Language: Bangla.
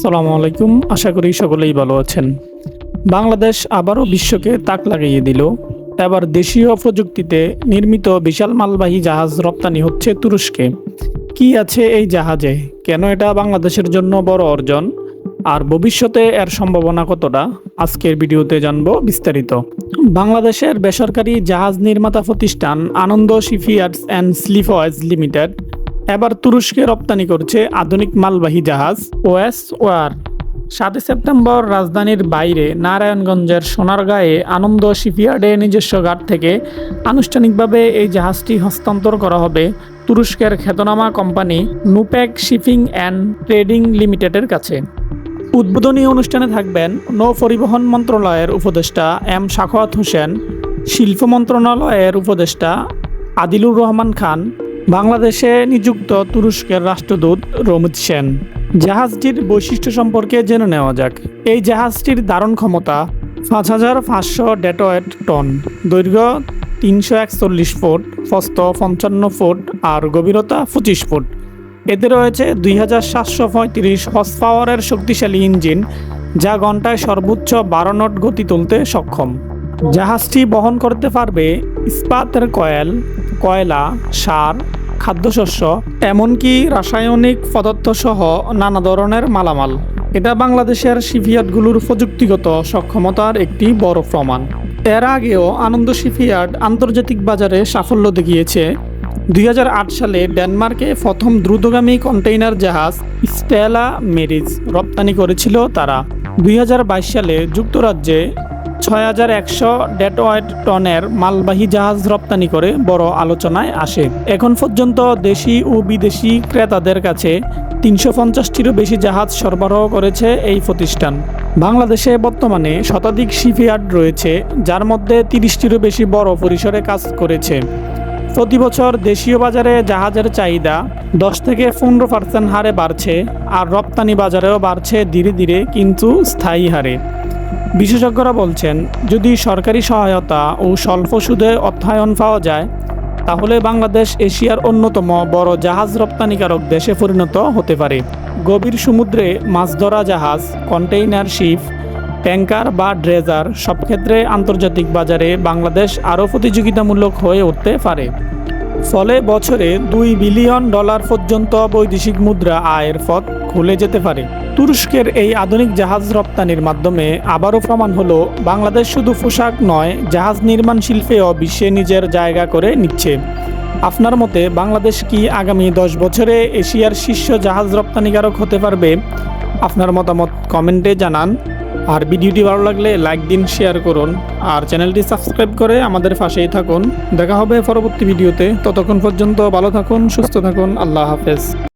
আসসালামু আলাইকুম। আশা করি সকলেই ভালো আছেন। বাংলাদেশ আবারও বিশ্বকে তাক লাগিয়ে দিল। এবার দেশীয় প্রযুক্তিতে নির্মিত বিশাল মালবাহী জাহাজ রপ্তানি হচ্ছে তুরস্কে। কি আছে এই জাহাজে? কেন এটা বাংলাদেশের জন্য বড় অর্জন? আর ভবিষ্যতে এর সম্ভাবনা কতটা? আজকের ভিডিওতে জানব বিস্তারিত। বাংলাদেশের বেসরকারি জাহাজ নির্মাতা প্রতিষ্ঠান আনন্দ শিপইয়ার্ডস অ্যান্ড স্লিফয়েজ লিমিটেড এবার তুরস্কে রপ্তানি করছে আধুনিক মালবাহী জাহাজ ওএস ওয়ার সাতই সেপ্টেম্বর রাজধানীর বাইরে নারায়ণগঞ্জের সোনারগাঁয়ে আনন্দ শিপইয়ার্ডে নিজস্ব ঘাট থেকে আনুষ্ঠানিকভাবে এই জাহাজটি হস্তান্তর করা হবে তুরস্কের খ্যাতনামা company Nupak shipping and trading লিমিটেডের কাছে। উদ্বোধনী অনুষ্ঠানে থাকবেন নৌ পরিবহন মন্ত্রণালয়ের উপদেষ্টা এম শাখাওয়াত হোসেন, শিল্প মন্ত্রণালয়ের উপদেষ্টা আদিলুর রহমান খান বাংলাদেশে নিযুক্ত তুরস্কের রাষ্ট্রদূত রমিত সেন। জাহাজটির বৈশিষ্ট্য সম্পর্কে জেনে নেওয়া যাক। এই জাহাজটির ধারণ ক্ষমতা পাঁচ হাজার পাঁচশো ডেটোয়েট টন। দৈর্ঘ্য তিনশো একচল্লিশ ফুট ফস্ত পঞ্চান্ন ফুট আর গভীরতা পঁচিশ ফুট। এতে রয়েছে দুই হাজার সাতশো পঁয়ত্রিশ হর্স পাওয়ারের শক্তিশালী ইঞ্জিন, যা ঘন্টায় সর্বোচ্চ বারো নট গতি তুলতে সক্ষম। জাহাজটি বহন করতে পারবে ইস্পাতের কয়েল, কয়লা, সার খাদ্যশস্য, এমনকি রাসায়নিক পদার্থ সহ নানা ধরনের মালামাল। এটা বাংলাদেশের শিপিয়ার্ডগুলোর প্রযুক্তিগত সক্ষমতার একটি বড় প্রমাণ। এর আগেও আনন্দ শিপিয়ার্ড আন্তর্জাতিক বাজারে সাফল্য দেখিয়েছে। দুই হাজার আট সালে ডেনমার্কে প্রথম দ্রুতগামী কন্টেইনার জাহাজ স্টেলা মেরিজ রপ্তানি করেছিল তারা। দুই হাজার বাইশ সালে যুক্তরাজ্যে ছয় হাজার একশো ডেটওয়েট টনের মালবাহী জাহাজ রপ্তানি করে বড় আলোচনায় আসে। এখন পর্যন্ত দেশি ও বিদেশি ক্রেতাদের কাছে তিনশো পঞ্চাশটিরও বেশি জাহাজ সরবরাহ করেছে এই প্রতিষ্ঠান। বাংলাদেশে বর্তমানে শতাধিক শিপইয়ার্ড রয়েছে, যার মধ্যে তিরিশটিরও বেশি বড় পরিসরে কাজ করেছে। প্রতি বছর দেশীয় বাজারে জাহাজের চাহিদা দশ থেকে পনেরো পার্সেন্ট হারে বাড়ছে, আর রপ্তানি বাজারেও বাড়ছে ধীরে ধীরে, কিন্তু স্থায়ী হারে। বিশেষজ্ঞরা বলছেন, যদি সরকারি সহায়তা ও স্বল্প সুদে অর্থায়ন পাওয়া যায়, তাহলে বাংলাদেশ এশিয়ার অন্যতম বড় জাহাজ রপ্তানিকারক দেশে পরিণত হতে পারে। গভীর সমুদ্রে মাছ ধরা জাহাজ, কন্টেইনার শিপ ট্যাঙ্কার বা ড্রেজার সব ক্ষেত্রে আন্তর্জাতিক বাজারে বাংলাদেশ আরও প্রতিযোগিতামূলক হয়ে উঠতে পারে। ফলে বছরে দুই বিলিয়ন ডলার পর্যন্ত বৈদেশিক মুদ্রা আয়ের পথ খুলে যেতে পারে। তুরস্কের এই আধুনিক জাহাজ রপ্তানির মাধ্যমে আবারও প্রমাণ হলো, বাংলাদেশ শুধু পোশাক নয়, জাহাজ নির্মাণ শিল্পেও বিশ্বে নিজের জায়গা করে নিচ্ছে। আপনার মতে বাংলাদেশ কি আগামী দশ বছরে এশিয়ার শীর্ষ জাহাজ রপ্তানিকারক হতে পারবে? আপনার মতামত কমেন্টে জানান। আর ভিডিওটি ভালো লাগলে লাইক দিন, শেয়ার করুন। আর চ্যানেলটি সাবস্ক্রাইব করে আমাদের পাশেই থাকুন। দেখা হবে পরবর্তী ভিডিওতে। ততক্ষণ পর্যন্ত ভালো থাকুন, সুস্থ থাকুন। আল্লাহ হাফেজ।